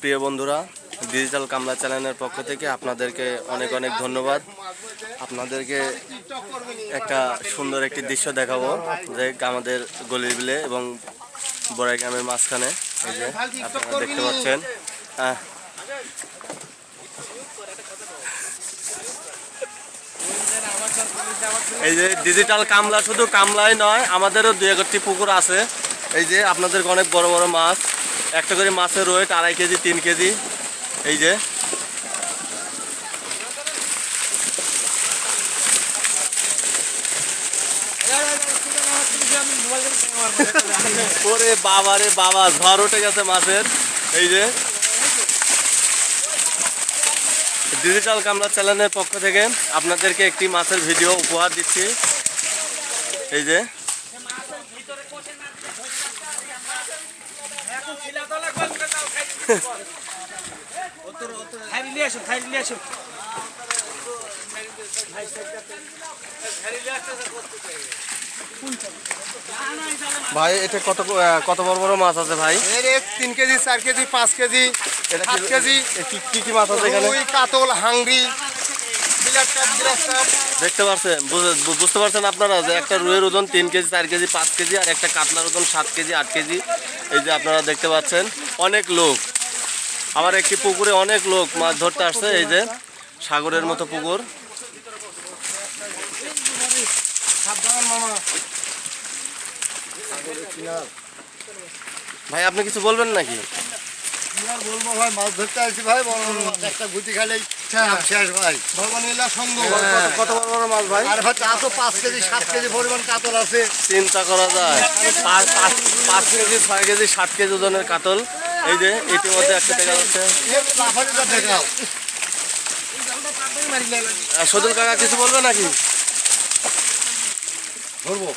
প্রিয় বন্ধুরা ডিজিটাল কামলা চ্যানেলের পক্ষ থেকে আপনাদেরকে অনেক অনেক ধন্যবাদ। আপনাদেরকে একটা সুন্দর একটি দৃশ্য দেখাবো, যে আমাদের গলির বিলে এবং বড়াই গ্রামের মাঝখানে, এই যে আপনারা দেখতে পাচ্ছেন। এই যে ডিজিটাল কামলা শুধু কামলাই নয়, আমাদেরও দু একটি পুকুর আছে। এই যে আপনাদের অনেক বড় বড় মাছ। একটা করে মাছের ওয়েট আড়াই কেজি, তিন কেজি। এই যে। ওরে বাবা রে বাবা, ঝড় উঠে গেছে মাছের। এই যে। ডিজিটাল কামলা চ্যানেলের পক্ষ থেকে আপনাদেরকে একটি মাছের ভিডিও উপহার দিচ্ছি। এই যে। ভাই এটা কত কত বড় বড় মাছ আছে ভাই? তিন কেজি চার কেজি পাঁচ কেজি সাত কেজি। কি কি মাছ আছে এখানে? কাতল হাংরি। দেখতে পাচ্ছেন বুঝতে পারছেন আপনারা যে একটা রুয়ের ওজন তিন কেজি, চার কেজি, পাঁচ কেজি আর একটা কাতলার ওজন সাত কেজি, আট কেজি। এই যে আপনারা দেখতে পাচ্ছেন, অনেক লোক। আবার একটি পুকুরে অনেক লোক মাছ ধরতে আসছে, এই যে সাগরের মতো পুকুর। ভাই, আপনি কিছু বলবেন নাকি? বলব ভাই? মাছ ধরতে ভাই বড় বড় মাছ একটা গুটি কাপ শেষ ভাই। সন্দেহ কত- কত বড় বড় মাছ ভাই? আর ভাই তা পাঁচ কেজি সাত কেজি পরিমাণ কাতল আছে। চিন্তা করা যায়। পাঁচ পাঁচ- পাঁচ কেজি ছয় কেজি সাত কেজি ওজনের কাতল। এই যে ইতিমধ্যে একটা দেখা যাচ্ছে। সজল কাকা কিছু বলবে নাকি? ধরবো।